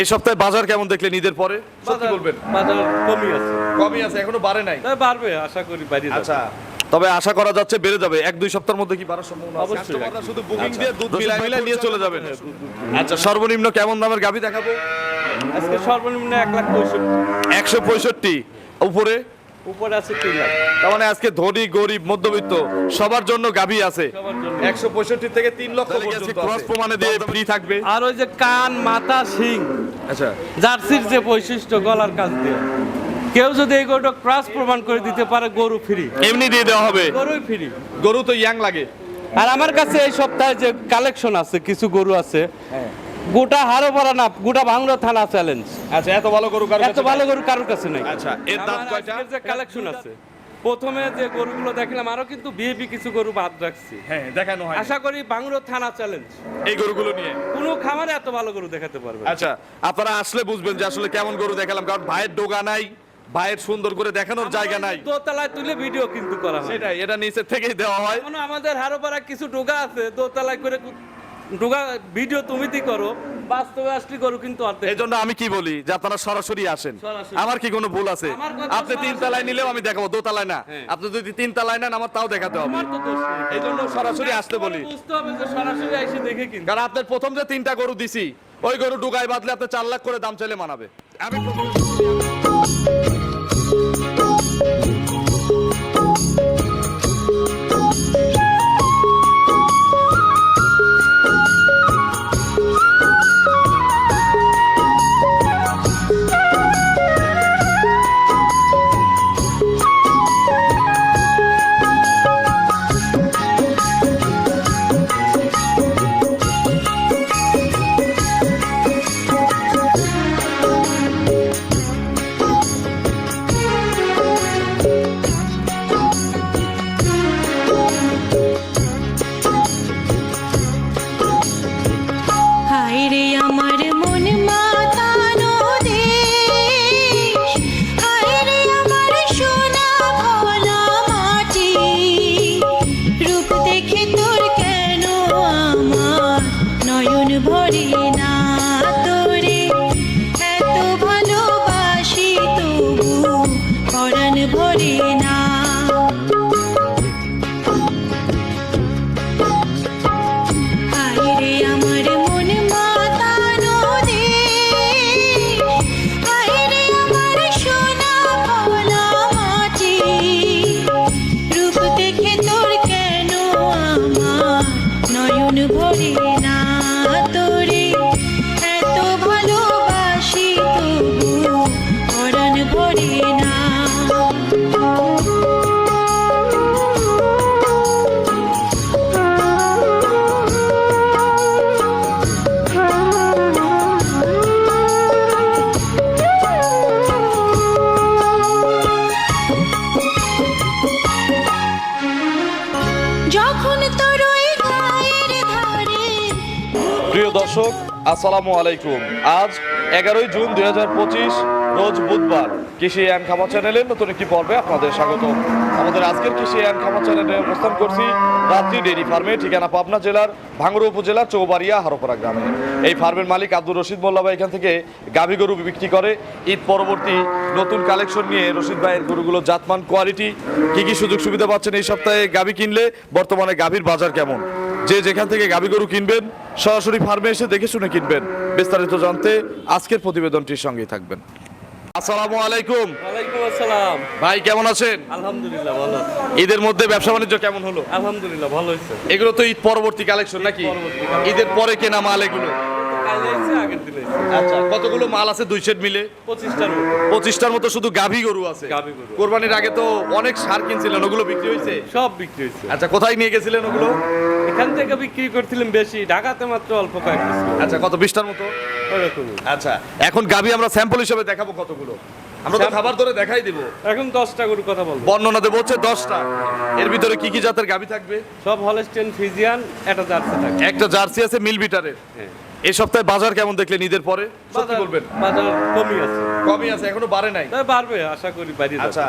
এই সপ্তাহে বাজার কেমন দেখলে ঈদের পরে? সত্যি বলবেন। বাজার কমই আছে। কমই আছে এখনও বাড়ে নাই। তবে বাড়বে আশা করি বাড়ি আচ্ছা তবে আশা করা যাচ্ছে বেড়ে যাবে। এক দুই সপ্তাহের মধ্যে কি বাড়ার সম্ভাবনা আছে? অবশ্যই। শুধু বুকিং আচ্ছা। দিয়ে দুধ মিলাই মিলাই নিয়ে চলে যাবেন। আচ্ছা সর্বনিম্ন কেমন দামের গাবি দেখাবো? আজকে সর্বনিম্ন এক লাখ পঁয়ষট্টি। একশো পঁয়ষট্টি। উপরে? উপরে আছে তিন লাখ। তার মানে আজকে ধনী গরিব মধ্যবিত্ত সবার জন্য গাভি আছে। একশো পঁয়ষট্টি থেকে তিন লক্ষ ক্রস প্রমাণে দিয়ে ফ্রি থাকবে? আর ওই যে কান মাথা শিং। আচ্ছা। জার্সির যে বৈশিষ্ট্য গলার কাছ দিয়ে। কেউ যদি এই গরুটা ক্রাস প্রমাণ করে দিতে পারে গরু ফ্রি এমনি দিয়ে দেওয়া হবে। গরুই ফ্রি গরু তো ইয়াং লাগে। আর আমার কাছে এই সপ্তাহে যে কালেকশন আছে কিছু গরু আছে গোটা হারো পড়া না গোটা ভাঙড়া থানা চ্যালেঞ্জ আচ্ছা এত ভালো গরু কারও এত ভালো গরু কারোর কাছে নেই। আচ্ছা এর আমার কয়টা? যে কালেকশন আছে প্রথমে যে গরুগুলো দেখলাম আরও কিন্তু বিএপি কিছু গরু বাদ রাখছি। হ্যাঁ দেখানো হয় আশা করি বাংলো থানা চ্যালেঞ্জ এই গরুগুলো নিয়ে? কোনো খামারে এত ভালো গরু দেখাতে পারবে আচ্ছা আপনারা আসলে বুঝবেন যে আসলে কেমন গরু দেখালাম কারণ ভাইয়ের ডোগা নাই ভাইয়ের সুন্দর করে দেখানোর জায়গা নাই। দোতলায় তুলে ভিডিও কিন্তু করা হয়। সেটাই এটা নিচে থেকেই দেওয়া হয়। আমাদের হারোপাড়া কিছু ডোগা আছে দোতলায় করে ডোগা ভিডিও তুমি দি করো বাস্তবে আসলে গরু কিন্তু এই জন্য আমি কি বলি যে আপনারা সরাসরি আসেন। আমার কি কোনো ভুল আছে? আপনি তিন। তালায় নিলেও আমি দেখাবো দোতলায় না। হ্যাঁ। আপনি যদি তিন তালায় নেন আমার তাও দেখাতে হবে। তো। এই জন্য সরাসরি আসতে বলি। বুঝতে হবে যে সরাসরি এসে দেখে কিনতে কারণ আপনার প্রথম যে তিনটা গরু দিছি ওই গরু ডুগাই বাদলে আপনি চার লাখ করে দাম চাইলে মানাবে। আমি আসসালামু আলাইকুম। আজ এগারোই জুন দু হাজার পঁচিশ রোজ বুধবার। কৃষি অ্যান্ড খামার চ্যানেলের নতুন একটি পর্বে আপনাদের স্বাগত আমাদের আজকের কৃষি অ্যান্ড খামার চ্যানেলে অবস্থান করছি রাত্রি ডেইরি ফার্মে, ঠিকানা পাবনা জেলার ভাঙ্গুড়া উপজেলার চৌবাড়িয়া হারোপাড়া গ্রামে। এই ফার্মের মালিক আব্দুর রশিদ মোল্লা ভাই এখান থেকে গাভী গরু বিক্রি করে। ঈদ পরবর্তী নতুন কালেকশন নিয়ে রশিদ ভাইয়ের গরুগুলো জাতমান, কোয়ালিটি, কি কি সুযোগ সুবিধা পাচ্ছেন এই সপ্তাহে গাভী কিনলে, বর্তমানে গাভীর বাজার কেমন? যে যেখান থেকে গাভী গরু কিনবেন, সরাসরি ফার্মে এসে দেখে শুনে কিনবেন। বিস্তারিত জানতে আজকের প্রতিবেদনটির সঙ্গেই থাকবেন। আসসালামু আলাইকুম। ওয়ালাইকুম আসসালাম। ভাই কেমন আছেন? আলহামদুলিল্লাহ ভালো ঈদের মধ্যে ব্যবসা বাণিজ্য কেমন হলো? আলহামদুলিল্লাহ ভালো হয়েছে। এগুলো তো ঈদ পরবর্তী কালেকশন নাকি? ঈদের পরে কেনা মাল এগুলো? আচ্ছা কতগুলো মাল আছে দুই সেট মিলে? পঁচিশটার মতো পঁচিশটার মতো শুধু গাভী গরু আছে। কোরবানির আগে তো অনেক সার কিনছিলেন ওগুলো বিক্রি হয়েছে? সব বিক্রি হয়েছে। আচ্ছা কোথায় নিয়ে গেছিলেন ওগুলো? এখান থেকে বিক্রি করছিলাম বেশি ঢাকাতে মাত্র অল্প কয়েক আচ্ছা কত বিশটার মতো? ওরকমই আচ্ছা এখন গাভী আমরা স্যাম্পল হিসেবে দেখাবো কতগুলো। আমরা তো খাবার ধরে দেখাই দিব। এখন দশটা গরুর কথা বলব। বর্ণনা দেবো হচ্ছে দশটা। এর ভিতরে কি কি জাতের গাভী থাকবে? সব হলস্টেন ফিজিয়ান একটা জার্সি থাকে একটা জার্সি আছে মিল বিটারের। এই সপ্তাহে বাজার কেমন দেখলেন ঈদের পরে? সত্যি বলবেন? বাজার কমই আছে। কমই আছে এখনও বাড়ে নাই? বাড়বে আশা করি বাড়ি আচ্ছা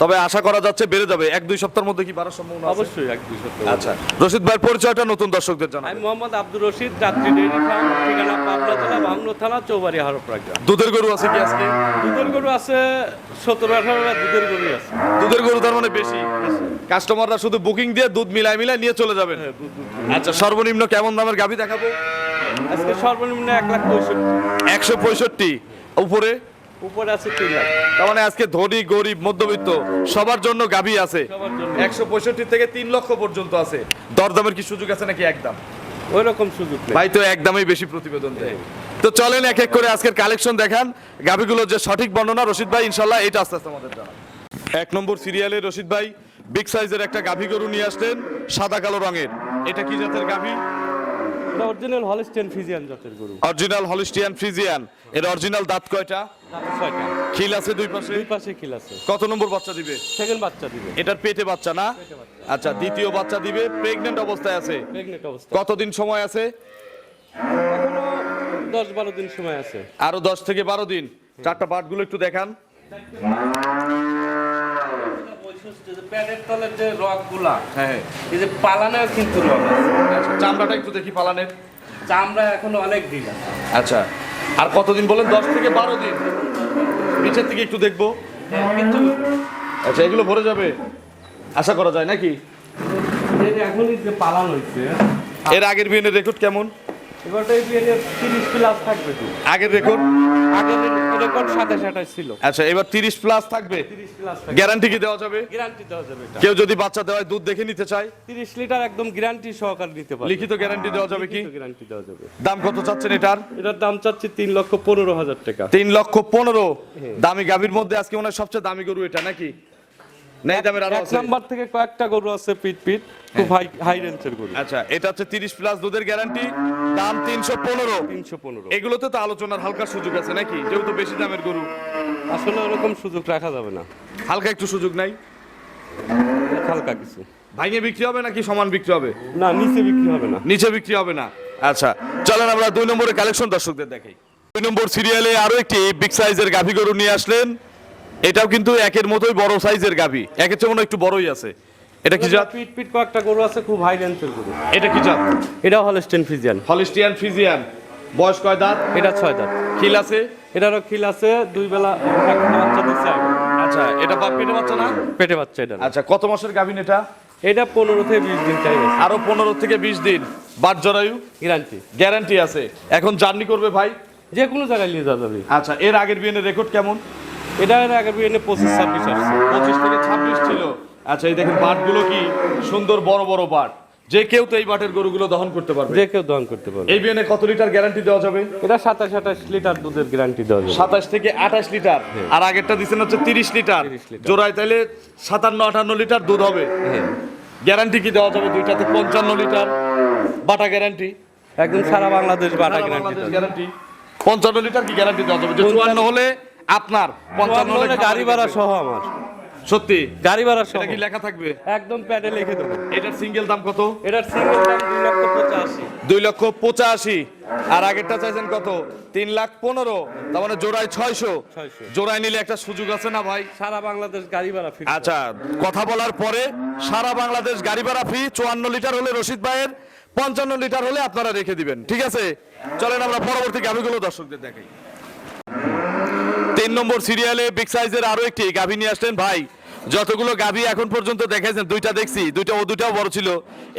তবে আশা করা যাচ্ছে বেড়ে যাবে। এক দুই সপ্তাহের মধ্যে কি বাড়ার সম্ভাবনা অবশ্যই এক দুই সপ্তাহ আচ্ছা। রশিদ ভাইয়ের পরিচয়টা নতুন দর্শকদের আমি মোহাম্মদ আব্দুর রশিদ রাত্রি ডেইরি ফার্ম ঠিকানা পাবনা জেলা ভাঙনো থানা চৌবাড়ি হারোপড়া গ্রাম। দুধের গরু আছে কি আজকে? দুধের গরু আছে সতেরো আঠারো দুধের গরু আছে। দুধের গরু তার মানে বেশি? কাস্টমাররা শুধু বুকিং দিয়ে দুধ মিলাই মিলাই নিয়ে চলে যাবেন। হ্যাঁ, আচ্ছা সর্বনিম্ন কেমন দামের গাভি দেখাবো? আজকে সর্বনিম্ন এক লাখ পঁয়ষট্টি। একশো পঁয়ষট্টি। উপরে? উপরে আছে তিন লাখ। তার মানে আজকে ধনী গরিব মধ্যবিত্ত সবার জন্য গাভি আছে। সবার জন্য। একশো পঁয়ষট্টি থেকে তিন লক্ষ পর্যন্ত আছে। দরদামের কি সুযোগ আছে নাকি? একদম ওই রকম সুযোগ নেই। ভাই তো একদমই বেশি প্রতিবেদন দেয়। তো চলেন এক এক করে আজকের কালেকশন দেখান। গাভিগুলোর যে সঠিক বর্ণনা রশিদ ভাই ইনশাল্লাহ এটা আস্তে আস্তে আমাদের জানান। এক নম্বর সিরিয়ালে রশিদ ভাই বিগ সাইজের একটা গাভি গরু নিয়ে আসলেন সাদা কালো রঙের। এটা কি জাতের গাভি? অরিজিনাল হলিস্টেন ফিজিয়ান জাতের গরু। অরিজিনাল হলিস্টিয়ান ফ্রিজিয়ান এর অরিজিনাল দাঁত কয়টা? ছয়টা। খিল আছে দুই পাশে? দুই পাশে খিল আছে। কত নম্বর বাচ্চা দিবে? সেকেন্ড বাচ্চা দিবে। এটার পেটে বাচ্চা না? আচ্ছা দ্বিতীয় বাচ্চা দিবে প্রেগনেন্ট অবস্থায় আছে। প্রেগনেন্ট অবস্থা কতদিন সময় আছে? এখনও দশ বারো দিন সময় আছে। আরও দশ থেকে বারো দিন। চারটা বাটগুলো একটু দেখান। যে রকগুলা হ্যাঁ। এই যে পালানেও কিন্তু রক আছে। আচ্ছা চামড়াটা একটু দেখি পালানের। চামড়া এখনও অনেক দিন আচ্ছা। আর কতদিন বলেন? দশ থেকে বারো দিন। নিচের থেকে একটু দেখব। আচ্ছা এগুলো ভরে যাবে। আশা করা যায় নাকি? এই যে এখনই যে পালান এর আগের বিয়ের রেকর্ড কেমন? এবারটা এই বিয়ে তিরিশ প্লাস থাকবে তো। আগের রেকর্ড আগের রেকর্ড সাতাশ আঠাশ ছিল। আচ্ছা এবার তিরিশ প্লাস থাকবে। তিরিশ প্লাস থাকবে। গ্যারান্টি কি দেওয়া যাবে? গ্যারান্টি দেওয়া যাবে এটা। কেউ যদি বাচ্চা দেওয়ায় দুধ দেখে নিতে চায়? তিরিশ লিটার একদম গ্যারান্টি সহকারে নিতে পারবে। লিখিত গ্যারান্টি দেওয়া যাবে কি? গ্যারান্টি দেওয়া যাবে। দাম কত চাচ্ছেন এটার? এটার দাম চাচ্ছি তিন লক্ষ পনেরো হাজার টাকা। তিন লক্ষ পনেরো। দামি গাভীর মধ্যে আজকে মনে হয় সবচেয়ে দামি গরু এটা নাকি? নেই দামের আরও এক আছে। নাম্বার থেকে কয়েকটা গরু আছে পিট পিট খুব হাই হাই রেঞ্জের গরু। আচ্ছা এটা হচ্ছে তিরিশ প্লাস দুধের গ্যারান্টি দাম তিনশো পনেরো। তিনশো পনেরো। এগুলোতে তো আলোচনার হালকা সুযোগ আছে নাকি? যেহেতু বেশি দামের গরু। আসলে ওরকম সুযোগ রাখা যাবে না। হালকা একটু সুযোগ নাই? হালকা কিছু। ভাঙে বিক্রি হবে নাকি সমান বিক্রি হবে? না নিচে বিক্রি হবে না। নিচে বিক্রি হবে না। আচ্ছা চলেন আমরা দুই নম্বরের কালেকশন দর্শকদের দেখাই। দুই নম্বর সিরিয়ালে আরও একটি বিগ সাইজের গাভী গরু নিয়ে আসলেন। এটাও কিন্তু একের মতোই বড় সাইজের গাভী। একের চেয়ে মনে একটু বড়ই আছে। এটা কি জাত? পিট পিট কয়েকটা গরু আছে খুব হাই রেঞ্জের গরু। এটা কি জাত? এটা হলস্টেন ফিজিয়ান হলিস্টিয়ান ফ্রিজিয়ান বয়স কয় দাঁত? এটা ছয় দাঁত। খিল আছে? এটারও খিল আছে দুই বেলা একটা বাচ্চা দিচ্ছে আচ্ছা এটা বাপ পেটে বাচ্চা না? পেটে বাচ্চা এটা আচ্ছা কত মাসের গাভিন এটা? এটা পনেরো থেকে বিশ দিন টাইম আছে আরও পনেরো থেকে বিশ দিন। বাট জরায়ু? গ্যারান্টি গ্যারান্টি আছে। এখন জার্নি করবে ভাই? যে কোনো জায়গায় নিয়ে যাওয়া যাবে। আচ্ছা এর আগের বিয়ের রেকর্ড কেমন? এটা এর আগে বিয়ে পঁচিশ ছাব্বিশ আসছে। পঁচিশ থেকে ছাব্বিশ ছিল। আচ্ছা এই দেখেন বাটগুলো কি সুন্দর বড় বড় বাট। যে কেউ তো এই বাটের গরুগুলো দহন করতে পারবে। যে কেউ দহন করতে পারবে। এই বিয়েনে কত লিটার গ্যারান্টি দেওয়া যাবে? এটা সাতাশ আঠাশ লিটার দুধের গ্যারান্টি দেওয়া যাবে। সাতাশ থেকে আঠাশ লিটার। আর আগেরটা দিচ্ছেন হচ্ছে তিরিশ লিটার। 30 লিটার। জোড়ায় তাইলে সাতান্ন আটান্ন লিটার দুধ হবে। হ্যাঁ। গ্যারান্টি কি দেওয়া যাবে দুইটাতে? পঞ্চান্ন লিটার। বাটা গ্যারান্টি একদম সারা বাংলাদেশ বাটা গ্যারান্টি গ্যারান্টি পঞ্চান্ন লিটার কি গ্যারান্টি দেওয়া যাবে? চুয়ান্ন হলে আপনার পঞ্চান্ন গাড়ি ভাড়া সহ আমার। সত্যি গাড়ি ভাড়া সহ কি লেখা থাকবে? একদম প্যাডে লিখে দেবো। এটার সিঙ্গেল দাম কত? এটার সিঙ্গেল দাম দুই লক্ষ পঁচাশি। দুই লক্ষ পঁচাশি। আর আগেরটা চাইছেন কত? তিন লাখ পনেরো। তার মানে জোড়ায় ছয়শো। 600 জোড়ায় নিলে একটা সুযোগ আছে না ভাই? সারা বাংলাদেশ গাড়ি ভাড়া ফিক্স আচ্ছা কথা বলার পরে সারা বাংলাদেশ গাড়ি ভাড়া ফি চুয়ান্ন লিটার হলে রশিদ ভাইয়ের পঞ্চান্ন লিটার হলে আপনারা রেখে দিবেন। ঠিক আছে? চলেন আমরা পরবর্তী গাভিগুলো দর্শকদের দেখাই। তিন নম্বর সিরিয়ালে বিগ সাইজের আরও একটি গাভী নিয়ে আসলেন ভাই। যতগুলো গাভী এখন পর্যন্ত দেখেছেন, দুইটা দেখছি, দুইটা ও দুইটাও বড় ছিল।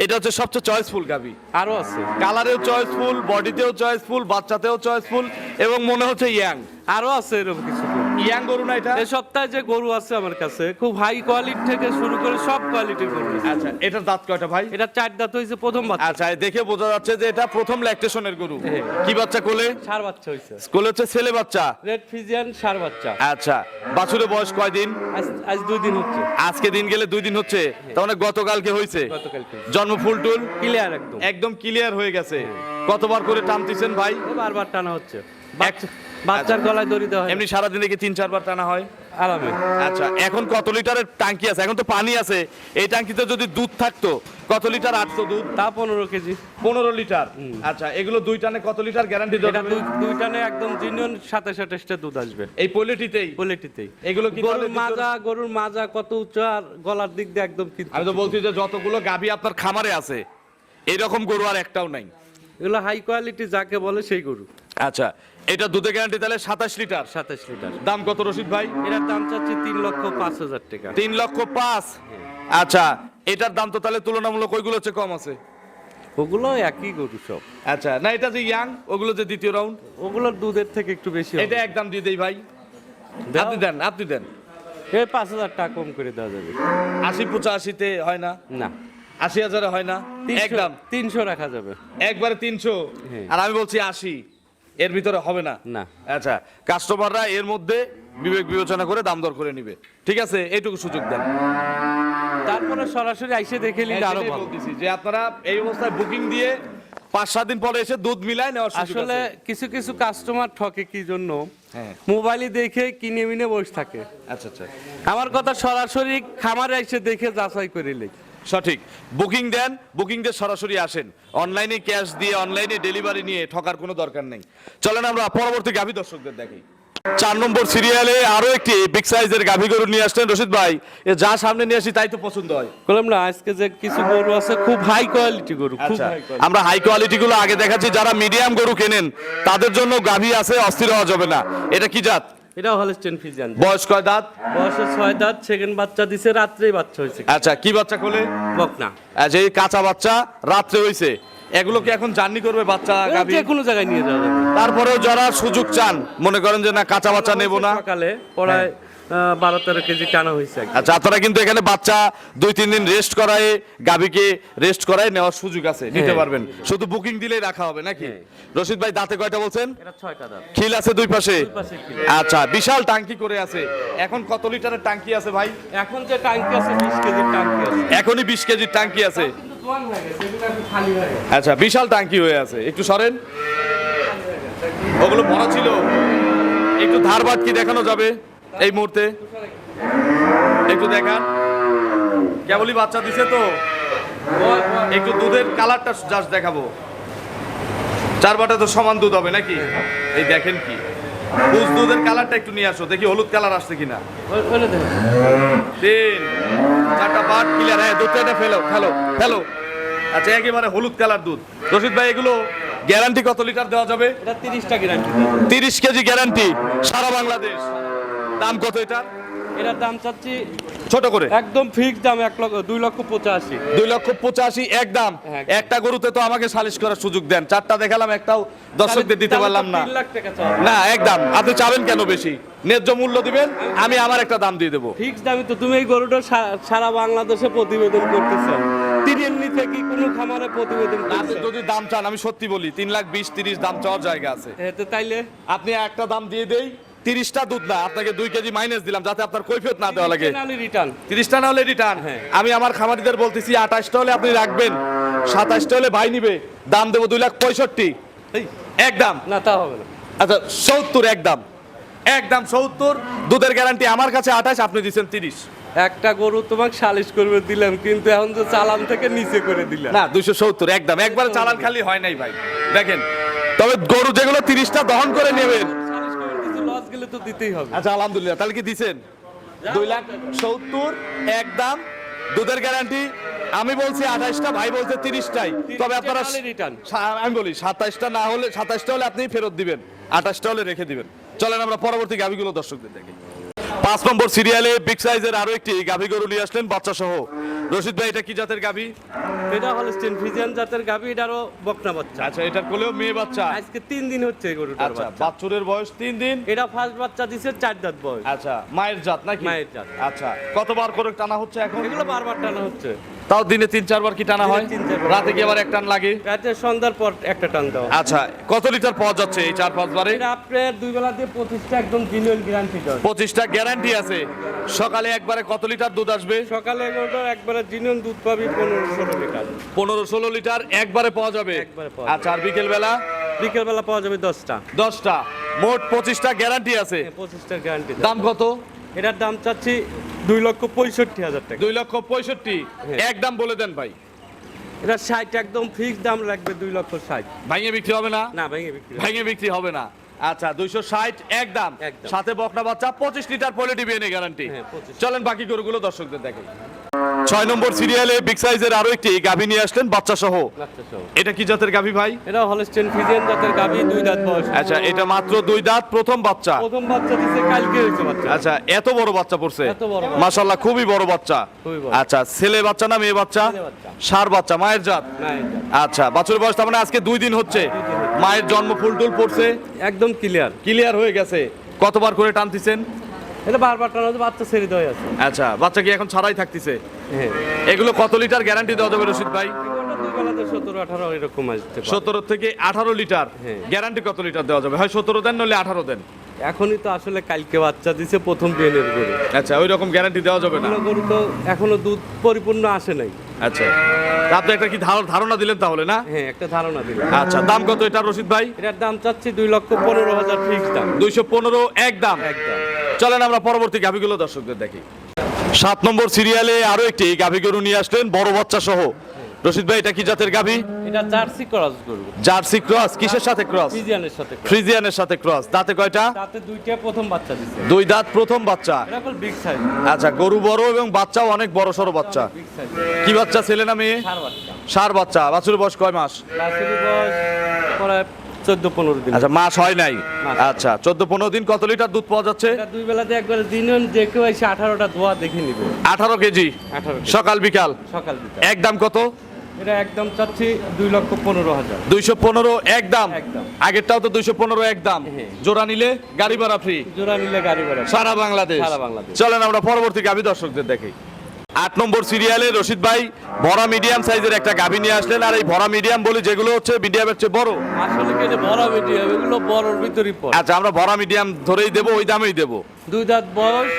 এটা হচ্ছে সবচেয়ে চয়েসফুল গাভী। আরও আছে। কালারেও চয়েসফুল বডিতেও চয়েসফুল বাচ্চাতেও চয়েসফুল এবং মনে হচ্ছে ইয়াং আরও আছে এরকম কিছু। ইয়াং গরু না এটা এই সপ্তাহে যে গরু আছে আমার কাছে খুব হাই কোয়ালিটি থেকে শুরু করে সব কোয়ালিটির গরু আচ্ছা এটার দাঁত কয়টা ভাই? এটা চার দাঁত হয়েছে প্রথম বাচ্চা। আচ্ছা দেখে বোঝা যাচ্ছে যে এটা প্রথম ল্যাকটেশনের গরু। হ্যাঁ। কি বাচ্চা কোলে? সার বাচ্চা হয়েছে। কোলে হচ্ছে ছেলে বাচ্চা। রেড ফিজিয়ান সার বাচ্চা। আচ্ছা বাছুরের বয়স কয়দিন? আজ আজ দুই দিন হচ্ছে। আজকে দিন গেলে দুই দিন হচ্ছে? তার মানে গতকালকে হয়েছে? গতকালকে। জন্ম ফুল টুল? ক্লিয়ার একদম। একদম ক্লিয়ার হয়ে গেছে। কতবার করে টানতেছেন ভাই? বারবার টানা হচ্ছে। বাচ্চার গলায় দড়ি দেওয়া হয়। এমনি সারাদিনে কি তিন চারবার টানা হয়? আরামে আচ্ছা এখন কত লিটারের টাঙ্কি আছে? এখন তো পানি আছে। এই ট্যাঙ্কিতে যদি দুধ থাকতো কত লিটার আটশো দুধ? তা পনেরো কেজি। পনেরো লিটার। আচ্ছা এগুলো দুই টানে কত লিটার গ্যারান্টি এটা দুই টানে একদম জিনিয়ন সাতাশ আঠাশটা দুধ আসবে। এই পলিটিতেই? কোয়ালিটিতেই এগুলো কি গরুর মাজা গরুর মাজা কত উচ্চ আর গলার দিক দিয়ে একদম কিন্তু আমি তো বলছি যে যতগুলো গাভী আপনার খামারে আছে এরকম গরু আর একটাও নাই। এগুলো হাই কোয়ালিটি যাকে বলে সেই গরু। আচ্ছা এটা দুধে গ্যারান্টি তাহলে সাতাশ লিটার? সাতাশ লিটার। দাম কত রশিদ ভাই? এটার দাম চাচ্ছি তিন লক্ষ পাঁচ হাজার টাকা। তিন লক্ষ পাঁচ? আচ্ছা এটার দাম তো তাহলে তুলনামূলক ওইগুলো হচ্ছে কম আছে। ওগুলো একই গরু সব। আচ্ছা না এটা যে ইয়াং ওগুলো যে দ্বিতীয় রাউন্ড ওগুলোর দুধের থেকে একটু বেশি। এটা একদম দিয়ে দেই ভাই। আপনি দেন আপনি দেন। এই পাঁচ হাজার টাকা কম করে দেওয়া যাবে। আশি পঁচাশিতে হয় না? না। আশি হাজারে হয় না? একদম। তিনশো রাখা যাবে। একবারে তিনশো। হ্যাঁ। আর আমি বলছি আশি। এর ভিতরে হবে না। না। আচ্ছা কাস্টমাররা এর মধ্যে বিবেক বিবেচনা করে দাম দর করে নিবে। ঠিক আছে? এইটুকু সুযোগ দেন। তারপরে সরাসরি আইসে দেখে নিলে আরও ভালো। বলতেছি যে আপনারা এই অবস্থায় বুকিং দিয়ে পাঁচ সাত দিন পরে এসে দুধ মিলায় নেওয়ার আসলে কিছু কিছু কাস্টমার ঠকে কি জন্য? হ্যাঁ। মোবাইলে দেখে কিনে মিনে বসে থাকে। আচ্ছা আচ্ছা। আমার কথা সরাসরি খামারে এসে দেখে যাচাই করে লেখ সঠিক। বুকিং দেন বুকিং দিয়ে সরাসরি আসেন। অনলাইনে ক্যাশ দিয়ে অনলাইনে ডেলিভারি নিয়ে ঠকার কোনো দরকার নেই। চলেন আমরা পরবর্তী গাভী দর্শকদের দেখি। চার নম্বর সিরিয়ালে আরও একটি বিগ সাইজের গাভী গরু নিয়ে আসছেন রশিদ ভাই। এ যা সামনে নিয়ে আসি তাই তো পছন্দ হয়। বললাম না আজকে যে কিছু গরু আছে খুব হাই কোয়ালিটি গরু খুব আচ্ছা আমরা হাই কোয়ালিটি গুলো আগে দেখাচ্ছি। যারা মিডিয়াম গরু কেনেন তাদের জন্য গাভী আছে অস্থির হওয়া যাবে না। এটা কি জাত? এটা হলস্টেন ফিজিয়ান বয়স কয় দাঁত? বয়স ছয় দাঁত সেকেন্ড বাচ্চা দিছে রাত্রেই বাচ্চা হয়েছে। আচ্ছা কি বাচ্চা কোলে বকনা আচ্ছা এই কাঁচা বাচ্চা রাত্রে হইছে। এগুলো কি এখন জার্নি করবে বাচ্চা গাবি যে কোনো জায়গায় নিয়ে যাওয়া যাবে। তারপরেও যারা সুযোগ চান মনে করেন যে না কাঁচা বাচ্চা নেব না। সকালে আহ, বারো তেরো কেজি টানা হয়েছে আচ্ছা আপনারা কিন্তু এখানে বাচ্চা দুই তিন দিন রেস্ট করায় গাভীকে রেস্ট করায় নেওয়ার সুযোগ আছে নিতে হ্যাঁ। পারবেন। শুধু বুকিং দিলেই রাখা হবে নাকি? রশিদ ভাই দাঁতে কয়টা বলছেন? খিল আছে দুই পাশে? আচ্ছা বিশাল টাঙ্কি করে আছে। এখন কত লিটারের টাঙ্কি আছে ভাই? এখন যে ট্যাঙ্কি আছে বিশ কেজির ট্যাঙ্কি আছে। এখনই বিশ কেজির টাঙ্কি আছে। হয়ে হয়ে আচ্ছা বিশাল টাঙ্কি হয়ে আছে। একটু সরেন। ওগুলো ভরা ছিল। একটু ধারবাদ কি দেখানো যাবে? এই মুহূর্তে একটু দেখান। কেবলই বাচ্চা দিছে তো? একটু দুধের কালারটা জাস্ট দেখাবো। চার বাটা তো সমান দুধ হবে নাকি? এই দেখেন কি। বুঝ দুধের কালারটা একটু নিয়ে আসো দেখি হলুদ কালার আসছে কিনা। তিন চারটা বাট ক্লিয়ার হ্যাঁ দুধটা এটা ফেলো ফেলো ফেলো। আচ্ছা একেবারে হলুদ কালার দুধ। রশিদ ভাই এগুলো গ্যারান্টি কত লিটার দেওয়া যাবে? এটা তিরিশটা গ্যারান্টি তিরিশ কেজি গ্যারান্টি সারা বাংলাদেশ। দাম কত এটা? এটার দাম চাচ্ছি ছোট করে? একদম ফিক্স দাম এক লক্ষ দুই লক্ষ পঁচাশি। দুই লক্ষ পঁচাশি এক দাম। হ্যাঁ। একটা গরুতে তো আমাকে সালিশ করার সুযোগ দেন। চারটা দেখালাম একটাও দর্শকদের দিতে পারলাম না। তিন না একদম আপনি চাবেন কেন বেশি? ন্যায্য মূল্য দিবেন আমি আমার একটা দাম দিয়ে দেবো। ফিক্স দামে তো তুমি এই গরুটা সারা বাংলাদেশে প্রতিবেদন করতেছ। তিরিয়ান্নি থেকে কোনো খামারে প্রতিবেদন করছে যদি দাম চান আমি সত্যি বলি তিন লাখ বিশ তিরিশ দাম চাওয়ার জায়গা আছে। তাইলে? আপনি একটা দাম দিয়ে দেই তিরিশটা দুধ না আপনাকে দুই কেজি মাইনাস দিলাম যাতে আপনার কৈফিয়ত না দেওয়া লাগে। রিটার্ন তিরিশটা না হলে রিটার্ন হ্যাঁ। আমি আমার খামারিদের বলতেছি আঠাশটা হলে আপনি রাখবেন সাতাশটা হলে ভাই নিবে দাম দেবো দুই লাখ পঁয়ষট্টি। এক দাম। না তা হবে না। আচ্ছা সত্তর এক দাম। এক দাম সত্তর দুধের গ্যারান্টি আমার কাছে আঠাশ আপনি দিচ্ছেন তিরিশ। একটা গরু তোমাকে সালিশ করবে দিলাম কিন্তু এখন তো চালান থেকে নিচে করে দিলাম। না দুইশো সত্তর একদম একবার চালান খালি হয় নাই ভাই। দেখেন তবে গরু যেগুলো তিরিশটা দহন করে নেবেন করবে গেলে তো দিতেই হবে। আচ্ছা আলহামদুলিল্লাহ। তাহলে কি দিছেন? দুই লাখ সত্তর এক দাম দুধের গ্যারান্টি আমি বলছি আঠাশটা ভাই বলছে তিরিশটাই। তবে আপনারা আমি বলি সাতাশটা না হলে সাতাশটা হলে আপনি ফেরত দিবেন। আঠাশটা হলে রেখে দিবেন। চলেন আমরা পরবর্তী গাভিগুলো দর্শকদের দেখি। পাঁচ নম্বর সিরিয়ালে বিগ সাইজের আরও একটি গাভি গরু নিয়ে আসলেন বাচ্চা সহ রশিদ ভাই এটা কি জাতের গাভি? এটা হল স্টেন ফিজিয়ান জাতের গাবি এটারও বকনা বাচ্চা। আচ্ছা এটার কোলেও মেয়ে বাচ্চা? আজকে তিন দিন হচ্ছে গরুটার আচ্ছা বাচ্চুরের বয়স তিন দিন? এটা ফার্স্ট বাচ্চা দিছে চার দাঁত বয়স। আচ্ছা মায়ের জাত নাকি? মায়ের জাত। আচ্ছা কতবার করে টানা হচ্ছে এখন? এগুলো বারবার টানা হচ্ছে। তাও দিনে তিন চারবার কি টানা হয়। রাতে কি আবার এক টান লাগে? রাতে সন্ধ্যার পর একটা টান দাও আচ্ছা কত লিটার পাওয়া যাচ্ছে এই চার পাঁচ বারে? এটা আপনার দুই বেলা দিয়ে পঁচিশটা একদম জিনিয়ন গ্যারান্টি দেওয়া পঁচিশটা গ্যারান্টি আছে। সকালে একবারে কত লিটার দুধ আসবে? সকালে একবারে জিনিয়ন দুধ পাবি পনেরো ষোলো লিটার। পনেরো ষোলো লিটার একবারে পাওয়া যাবে। একবারে পাওয়া আচ্ছা আর বিকেল বেলা বিকেলবেলা পাওয়া যাবে দশটা। দশটা। মোট পঁচিশটা গ্যারান্টি আছে। পঁচিশটার গ্যারান্টি দাম কত? এটার দাম চাচ্ছি দুই লক্ষ পঁয়ষট্টি হাজার টাকা। দুই লক্ষ পঁয়ষট্টি? হ্যাঁ। এক দাম বলে দেন ভাই। এটা ষাট একদম ফিক্স দাম লাগবে দুই লক্ষ ষাট। ভাঙে বিক্রি হবে না? না ভেঙে বিক্রি হবে। ভেঙে বিক্রি হবে না। আচ্ছা দুইশো ষাট এক দাম। একদম। সাথে বকনা বাচ্চা পঁচিশ লিটার পোলে ডিবিএনএ গ্যারান্টি হ্যাঁ, 25 চলেন বাকি গরুগুলো দর্শকদের দেখে ছয় নম্বর সিরিয়ালে বিগ সাইজের আরও একটি গাভী নিয়ে আসলেন বাচ্চা সহ এটা কি জাতের গাভী ভাই? এটা হলস্টেন ফিজিয়ান জাতের গাবি দুই দাঁত বয়স। আচ্ছা এটা মাত্র দুই দাঁত প্রথম বাচ্চা। প্রথম বাচ্চা দিছে কালকে হয়েছে বাচ্চা। আচ্ছা এত বড় বাচ্চা পড়ছে? এত বড় বাচ্চা। মাশাল্লাহ খুবই বড় বাচ্চা। খুবই বড়। আচ্ছা ছেলে বাচ্চা না মেয়ে বাচ্চা? সার বাচ্চা মায়ের জাত? আচ্ছা বাছুর বয়স তার মানে আজকে দুই দিন হচ্ছে। মায়ের জন্ম ফুল টুল পড়ছে? একদম ক্লিয়ার ক্লিয়ার হয়ে গেছে। কতবার করে টানতেছেন? এটা বারবার টানা বাচ্চা ছেড়ে দেওয়া আছে। আচ্ছা বাচ্চা কি এখন ছাড়াই থাকতেছে? হ্যাঁ। এগুলো কত লিটার গ্যারান্টি দেওয়া যাবে রশিদ ভাই? সতেরো। থেকে আঠারো লিটার। গ্যারান্টি কত লিটার দেওয়া যাবে? হয় সতেরো দেন নলে আঠারো দেন? এখনই তো আসলে কালকে বাচ্চা দিছে প্রথম গরু। আচ্ছা ওই রকম গ্যারান্টি দেওয়া যাবে না? গরু তো এখনও দুধ পরিপূর্ণ আসে নাই। আচ্ছা। আপনি একটা কি ধার- ধারণা দিলেন তাহলে না? হ্যাঁ একটা ধারণা দিল আচ্ছা দাম কত এটা রশিদ ভাই? এটার দাম চাচ্ছি দুই লক্ষ পনেরো হাজার ফিক্স দাম। দুইশো পনেরো এক দাম। একদম চলেন আমরা পরবর্তী গাভিগুলো দর্শকদের দেখি। সাত নম্বর সিরিয়ালে আরও একটি গাভি গরু নিয়ে আসলেন বড় বাচ্চা সহ। রশিদ ভাই এটা কি জাতের গাভি? এটা জার্সি ক্রস গরু। জার্সি ক্রস কিসের সাথে ক্রস? ফিজিয়ানের সাথে ফ্রিজিয়ানের সাথে ক্রস। দাঁতে কয়টা? তাতে দুইটা প্রথম বাচ্চা দিছে। দুই দাঁত প্রথম বাচ্চা। এটা বিগ সাইজ আচ্ছা গরু বড় এবং বাচ্চাও অনেক বড় সড়ো বাচ্চা। কি বাচ্চা ছেলে না মেয়ে? সার বাচ্চা। সার বাচ্চা। বাছুর বয়স কয় মাস? বাছুরি বয়স প্রায় চোদ্দ পনেরো দিন। আচ্ছা মাস হয় নাই? আচ্ছা চোদ্দ পনেরো দিন কত লিটার দুধ পাওয়া যাচ্ছে? দুই বেলাতে একবার দিন এসে আঠারোটা ধোয়া দেখে নিবে। আঠারো কেজি? সকাল বিকাল? সকাল বিকাল। একদম কত? এটা একদম চাচ্ছি দুই লক্ষ পনেরো হাজার। দুইশো পনেরো একদম একদম। আগেরটাও তো দুইশো পনেরো একদম হ্যাঁ। জোড়া নিলে গাড়ি ভাড়া ফ্রি জোড়া নিলে গাড়ি ভাড়া সারা বাংলাদেশ। সারা বাংলাদেশ। চলেন আমরা পরবর্তী গাভী দর্শকদের দেখি। আট নম্বর সিরিয়ালে রশিদ ভাই ভরা মিডিয়াম সাইজের একটা গাভী নিয়ে আসলেন। আর এই ভরা মিডিয়াম বলে যেগুলো হচ্ছে মিডিয়ামের চেয়ে বড়। আসলে কি যে বড় মিডিয়াম এগুলো বড়র ভিতরই পড়ে। আচ্ছা আমরা ভরা মিডিয়াম ধরেই দেব ওই দামেই দেব। দুই দাঁত বয়স।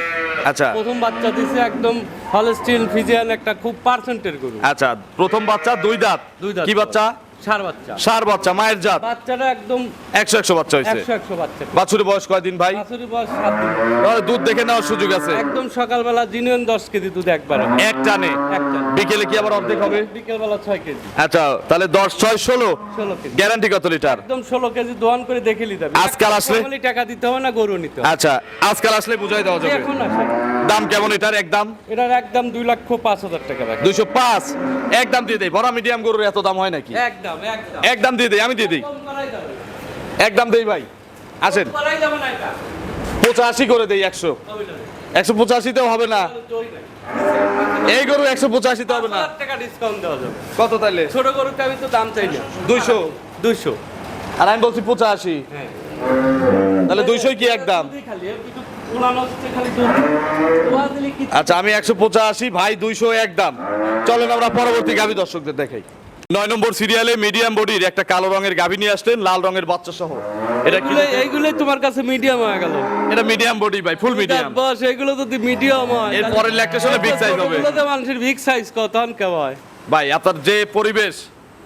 আচ্ছা। প্রথম বাচ্চা দিছে একদম হলস্টিন ফিজিয়ান একটা খুব পার্সেন্টের গরু। আচ্ছা প্রথম বাচ্চা দুই দাঁত। দুই দাঁত কি বাচ্চা? সার বাচ্চা। সার বাচ্চা মায়ের জাত। বাচ্চাটা একদম একশো একশো বাচ্চা হয়েছে। একশো একশো বাচ্চা। বাছুরের বয়স কয়দিন ভাই? বাছুরি বয়স সাত দিন। তাহলে দুধ দেখে নেওয়ার সুযোগ আছে। একদম সকালবেলা জিনিয়ন দশ কেজি দুধ একবারে এক টানে? বিকেলে কি আবার অর্ধেক হবে? বিকেলবেলা ছয় কেজি। আচ্ছা তাহলে দশ ছয় ষোলো? ষোলো কেজি। গ্যারান্টি কত লিটার? একদম ষোলো কেজি দোয়ান করে দেখে নিতে হবে। আজকাল আসলে? টাকা দিতে হবে না গরু নিতে আচ্ছা আজকাল আসলে বুঝাই দেওয়া যাবে। এখন দাম কেমন এটার? একদম এটার একদম দুই লক্ষ পাঁচ হাজার টাকা দুইশো পাঁচ। একদম দিয়ে দেই। বড় মিডিয়াম গরুর এত দাম হয় নাকি? একদম একদম দিয়ে দেই আমি দিয়ে দিই। একদম দেই ভাই। আসেন। পঁচাশি করে দেই একশো। একশো পঁচাশিতেও হবে না। এই গরু একশো পঁচাশিতে হবে না। টাকা ডিসকাউন্ট দেওয়া যাবে। কত তাহলে ছোট গরুতে আমি তো দাম চাই না। দুইশো। দুইশো। আর আমি বলছি পঁচাশি। হ্যাঁ। তাহলে দুইশোই কি একদম আচ্ছা আমি একশো পঁচাশি ভাই দুইশো একদম চলেন আমরা পরবর্তী গাভী দর্শকদের দেখাই। নয় নম্বর সিরিয়ালে মিডিয়াম বডির একটা কালো রঙের গাভী নিয়ে আসলেন লাল রঙের বাচ্চা সহ। এটা কি? এইগুলো- এইগুলোই তোমার কাছে মিডিয়াম হয়ে গেল। এটা মিডিয়াম বডি ভাই ফুল মিডিয়াম বস এগুলো যদি মিডিয়াম হয় এর পরের ল্যাকটেশনে big size হবে। এগুলোতে মানুষের বিগ সাইজ কত? হয় ভাই আপনার যে পরিবেশ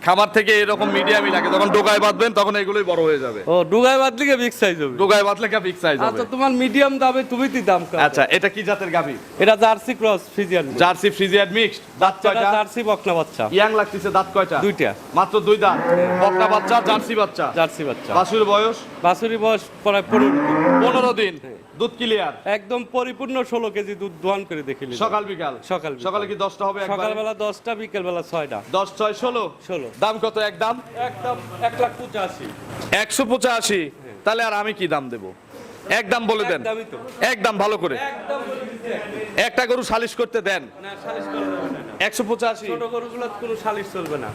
খামার থেকে এরকম মিডিয়ামই লাগে। যখন ডোকায় বাঁধবেন তখন এগুলোই বড় হয়ে যাবে। ও ডুগাই বাদ লিগে বিগ সাইজ হবে? ডোকায় বাঁধলে কা বিগ সাইজ হবে? আচ্ছা তোমার মিডিয়াম দামে তুমি কি দাম কম আচ্ছা এটা কি জাতের গাভী? এটা Jersey cross Friesian Jersey Friesian mixed দাঁত কয়টা? জার্সি বকনা বাচ্চা। ইয়াং লাগতেছে দাঁত কয়টা? দুইটা। মাত্র দুই দাঁত। বকনা বাচ্চা জার্সি বাচ্চা? জার্সি বাচ্চা। বাছুর বয়স? বাছুরি বয়স প্রায় পনেরো দিন। পনেরো দিন। দুধ ক্লিয়ার একদম পরিপূর্ণ ষোলো কেজি দুধ দোয়ান করে দেখিলি সকাল বিকাল? সকাল সকালে কি দশটা হবে সকালবেলা দশটা বিকেল বেলা ছয়টা। দশ ছয় ষোলো? ষোলো। দাম কত এক দাম? একদম এক লাখ পঁচাশি। একশো পঁচাশি? তাহলে আর আমি কি দাম দেব? এক দাম বলে দেন। একদমই তো। এক দাম ভালো করে। একটা গরু সালিশ করতে দেন। একশো পঁচাশি? ছোট গরুগুলো কোনো সালিশ চলবে না।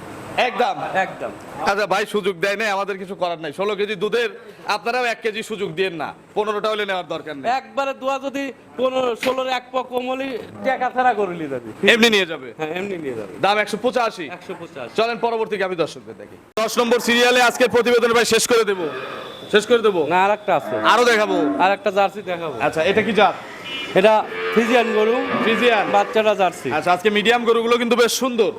একদম। একদম। আচ্ছা ভাই সুযোগ দেয় নাই আমাদের কিছু করার নাই। ষোলো কেজি দুধের আপনারাও এক কেজি সুযোগ দিয়েন না। পনেরোটা হলে নেওয়ার দরকার নেই। একবারে দোয়া যদি পনেরো ষোলোর এক পা কমলি টাকা ছাড়া করলি যাবি। এমনি নিয়ে যাবে? হ্যাঁ এমনি নিয়ে যাবে। দাম একশো পঁচাশি। একশো পঁচাশ। চলেন পরবর্তী আমি দর্শকদের দেখি। দশ নম্বর সিরিয়ালে আজকের প্রতিবেদন ভাই শেষ করে দেবো। শেষ করে দেবো? না আর একটা আছে। আরও দেখাবো? আর একটা জার্সি দেখাবো। আচ্ছা এটা কি জাত? এটা ফিজিয়ান গরু। ফ্রিজিয়ান বাচ্চাটা জার্সি। আচ্ছা আজকে মিডিয়াম গরুগুলো কিন্তু বেশ সুন্দর।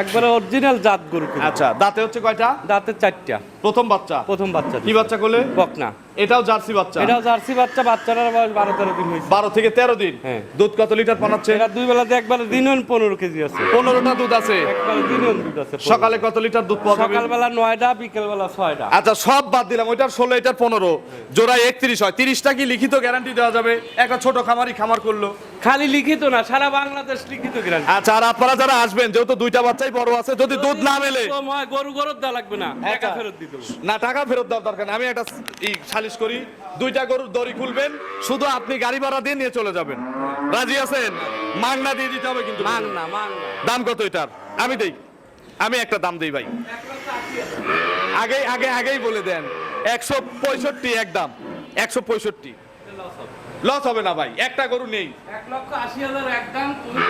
একবারে অরিজিনাল জাত গরু। আচ্ছা দাঁতে হচ্ছে কয়টা? দাঁতে চারটা। প্রথম বাচ্চা? প্রথম বাচ্চা কি বাচ্চা কোলে বকনা। এটাও জার্সি বাচ্চা? এটাও জার্সি বাচ্চা বাচ্চাটার বয়স বারো তেরো দিন হয়েছে। বারো থেকে তেরো দিন? হ্যাঁ। দুধ কত লিটার বানাচ্ছে এটা দুই বেলাতে একবারে দিন পনেরো কেজি আছে। পনেরোটা দুধ আছে। একবারে দিন দুধ আছে সকালে কত লিটার দুধ পাওয়া যাবে? সকালবেলা নয়টা বিকেলবেলা ছয়টা। আচ্ছা সব বাদ দিলাম। ওইটার ষোলো এটার পনেরো। জোড়া একত্রিশ হয়। তিরিশটা কি লিখিত গ্যারান্টি দেওয়া যাবে? একটা ছোট খামারি খামার করল। খালি লিখিত না সারা বাংলাদেশ লিখিত গ্রান্ট আচ্ছা আর আপনারা যারা আসবেন যেহেতু দুইটা বাচ্চাই বড় আছে যদি দুধ না মেলে। গরু গরু দেওয়া লাগবে না টাকা আচ্ছা। ফেরত দিতে না টাকা ফেরত দেওয়ার দরকার আমি একটা সালিশ করি দুইটা গরুর দড়ি খুলবেন শুধু আপনি গাড়ি ভাড়া দিয়ে নিয়ে চলে যাবেন। রাজি আছেন? মাংনা দিয়ে দিতে হবে কিন্তু। মাং না মাং না দাম কত এটার? আমি দেই। আমি একটা দাম দেই ভাই। আগে আগে আগেই বলে দেন। একশো পঁয়ষট্টি এক দাম। একশো পঁয়ষট্টি। লস হবে। না ভাই। একটা গরু নেই। এক লক্ষ আশি হাজার একদম তুমি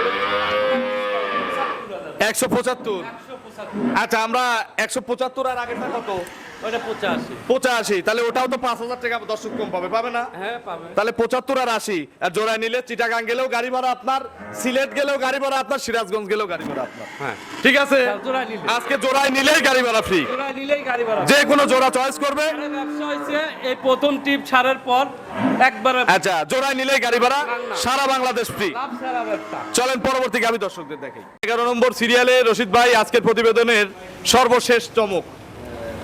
একশো পঁচাত্তর। আচ্ছা আমরা একশো পঁচাত্তর আর আগেরটা কত? পঁচাশি। তাহলে ওটাও তো পাঁচ হাজার টাকা দর্শক কম পাবে পাবে না? হ্যাঁ তাহলে পঁচাত্তর আর আশি। আর জোড়ায় নিলে চিটাগাং গেলেও গাড়ি ভাড়া আপনার সিলেট গেলেও গাড়ি ভাড়া আপনার সিরাজগঞ্জ গেলেও গাড়ি ভাড়া আপনার। হ্যাঁ। ঠিক আছে? আজকে জোড়ায় নিলেই গাড়ি ভাড়া ফ্রি যে কোনো জোড়া চয়েস করবে। এই প্রথম টিপ ছাড়ের পর একবারে আচ্ছা জোড়ায় নিলেই গাড়ি ভাড়া সারা বাংলাদেশ ফ্রি চলেন পরবর্তী আমি দর্শকদের দেখাই। এগারো নম্বর সিরিয়ালে রশিদ ভাই আজকের প্রতিবেদনের সর্বশেষ চমক।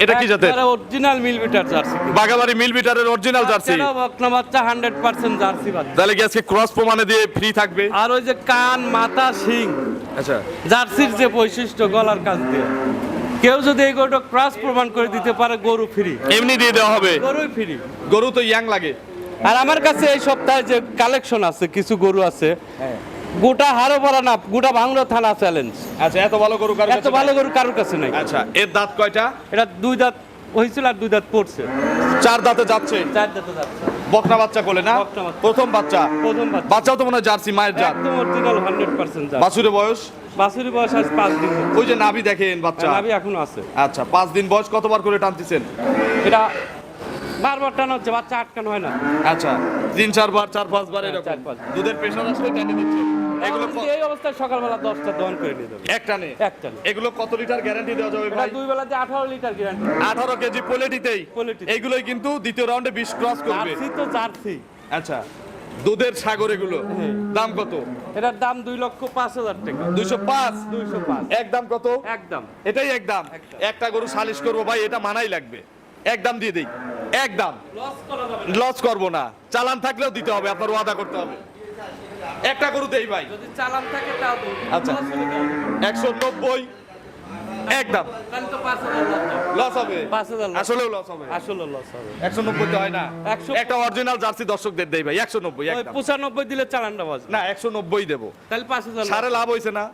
এটা কি জাতের? অরিজিনাল মিল বিটার জার্সি। বাগাবাড়ি মিল বিটারের অরিজিনাল জার্সি? বাচ্চাটাও বকনা বাচ্চা হান্ড্রেড পার্সেন্ট জার্সি বাচ্চা তাহলে কি আজকে ক্রস প্রমাণে দিয়ে ফ্রি থাকবে? আর ওই যে কান মাথা শিং। আচ্ছা। জার্সির যে বৈশিষ্ট্য গলার কাছ দিয়ে। কেউ যদি এই গরুটা ক্রস প্রমাণ করে দিতে পারে গরু ফ্রি এমনি দিয়ে দেওয়া হবে? গরুই ফ্রি গরু তো ইয়াং লাগে। আর আমার কাছে এই সপ্তাহে যে কালেকশন আছে কিছু গরু আছে গোটা হারো পড়া না গোটা ভাঙলো থানা চ্যালেঞ্জ আচ্ছা এত ভালো গরু কারও এত ভালো? গরু কারোর কাছে নাই। আচ্ছা এর দাঁত কয়টা? এটা দুই দাঁত হয়েছিল আর দুই দাঁত পড়ছে। চার দাঁতে যাচ্ছে? চার দাঁতে যাচ্ছে। বকনা বাচ্চা কোলে না? প্রথম বাচ্চা? প্রথম বাচ্চা। বাচ্চাও তো মনে হয় জার্সি মায়ের জাত। একদম অরিজিনাল হান্ড্রেড পার্সেন্ট বাছুরের বয়স? বাছুরি বয়স আজ পাঁচ দিন ওই যে নাভি দেখেন বাচ্চা। নাভি এখনও আছে। আচ্ছা পাঁচ দিন বয়স কতবার করে টানতেছেন? এটা বারবার টানা হচ্ছে বাচ্চা আটকানো হয় না। আচ্ছা তিন চারবার চার পাঁচবার হ্যাঁ, এরকম। দুধের প্রেশার আসলে টেনে দিচ্ছে। এগুলো এই অবস্থায় সকালবেলা দশটা দহন করে নিয়ে যাবে। এক টানে একটা এগুলো কত লিটার গ্যারান্টি দেওয়া যাবে ভাই? দুই বেলাতে আঠারো লিটার গ্যারান্টি আঠারো কেজি পোলেটিতেই। এইগুলোই কিন্তু দ্বিতীয় রাউন্ডে বিশ ক্রস করবে। জার্সি তো জার্সি। আচ্ছা দুধের সাগর এগুলো হ্যাঁ। দাম কত? এটার দাম দুই লক্ষ পাঁচ হাজার টাকা। দুইশো পাঁচ? দুইশো পাঁচ। একদম কত? একদম। এটাই একদম। একটা গরু সালিশ করব ভাই এটা মানাই লাগবে। একদম দিয়ে দিই। একদম লস করব না। চালান থাকলেও দিতে হবে আপনার ওয়াদা করতে হবে। একটা গরু দেই ভাই। যদি চালান থাকে তাও আচ্ছা। একশো নব্বই একদম। লস হবে। আসলেও লস হবে? আসলে লস হবে। একশো হয় না? একটা অরিজিনাল জার্সি দর্শকদের দেই ভাই একশো নব্বই ওই একদম। পঁচানব্বই দিলে চালানটা না একশো নব্বই দেবো। তাহলে পাঁচ হাজার লাভ হয়েছে না?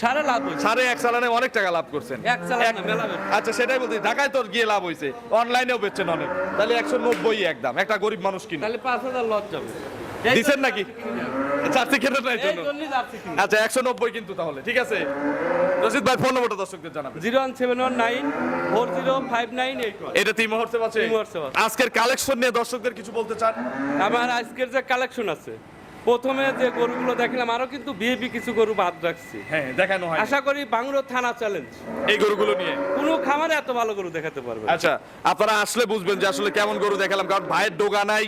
সাড়ে লাভ হয়েছে সাড়ে এক চালানে অনেক টাকা লাভ করছেন। এক চালান মেলা আচ্ছা সেটাই বলছি ঢাকায় তোর গিয়ে লাভ হয়েছে অনলাইনেও বেচছেন অনেক। তাহলে একশো নব্বই একদম। একটা গরিব মানুষ কিনে। তাহলে পাঁচ হাজার লস যাবে। দিছেন নাকি? জার্সি কিনে আনব। জার্সি কেনার নাই জন্য। জন্যই জার্সি কিনে আচ্ছা একশো নব্বই কিন্তু তাহলে ঠিক আছে? রশিদ ভাই ফোন নম্বরটা দর্শকদের জানাবেন। Zero one seven one nine four zero five nine eight এটা তিন মুহূর্তে আছে তিন মুহূর্তে আছে। আজকের কালেকশন নিয়ে দর্শকদের কিছু বলতে চান? আমার আজকের যে কালেকশন আছে প্রথমে যে গরুগুলো দেখলাম আরও কিন্তু বিএপি কিছু গরু বাদ রাখছি। হ্যাঁ দেখানো হয়। আশা করি বাংলো থানা চ্যালেঞ্জ এই গরুগুলো নিয়ে। কোনো খামারে এত ভালো গরু দেখাতে পারবে আচ্ছা আপনারা আসলে বুঝবেন যে আসলে কেমন গরু দেখালাম কারণ ভাইয়ের ডোগা নাই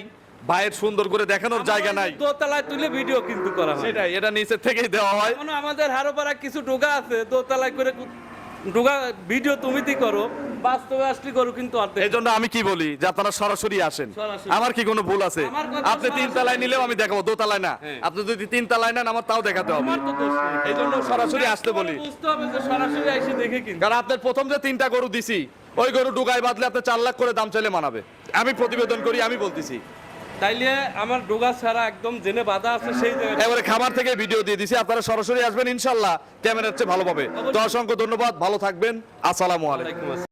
ভাইয়ের সুন্দর করে দেখানোর জায়গা নাই। দোতলায় তুলে ভিডিও কিন্তু করা হয়। সেটাই এটা নিচে থেকেই দেওয়া হয়। এখনও আমাদের হারোপাড়া কিছু ডোগা আছে দোতলায় করে ডোগা ভিডিও তুমি করো বাস্তবে আসলে গরু কিন্তু এই জন্য আমি কি বলি যে আপনারা সরাসরি আসেন। আমার কি কোনো ভুল আছে? আপনি তিন। তালায় নিলেও আমি দেখাবো দোতলায় না। হ্যাঁ। আপনি যদি তিন তালায় নেন আমার তাও দেখাতে হবে। এই জন্য সরাসরি আসতে বলি। বুঝতে হবে যে সরাসরি এসে দেখে কিনতে। কারণ আপনার প্রথম যে তিনটা গরু দিছি ওই গরু ডুগায় বাদলে আপনি চার লাখ করে দাম চাইলে মানাবে। আমি প্রতিবেদন করি আমি বলতেছি। তাইলে আমার ডোগা ছাড়া একদম জেনে বাধা আছে সেই এবারে খামার থেকে ভিডিও দিয়ে দিছি আপনারা সরাসরি আসবেন ইনশাল্লাহ ক্যামেরার চেয়ে ভালোভাবে তো অসংখ্য ধন্যবাদ ভালো থাকবেন আসসালামু আলাইকুম।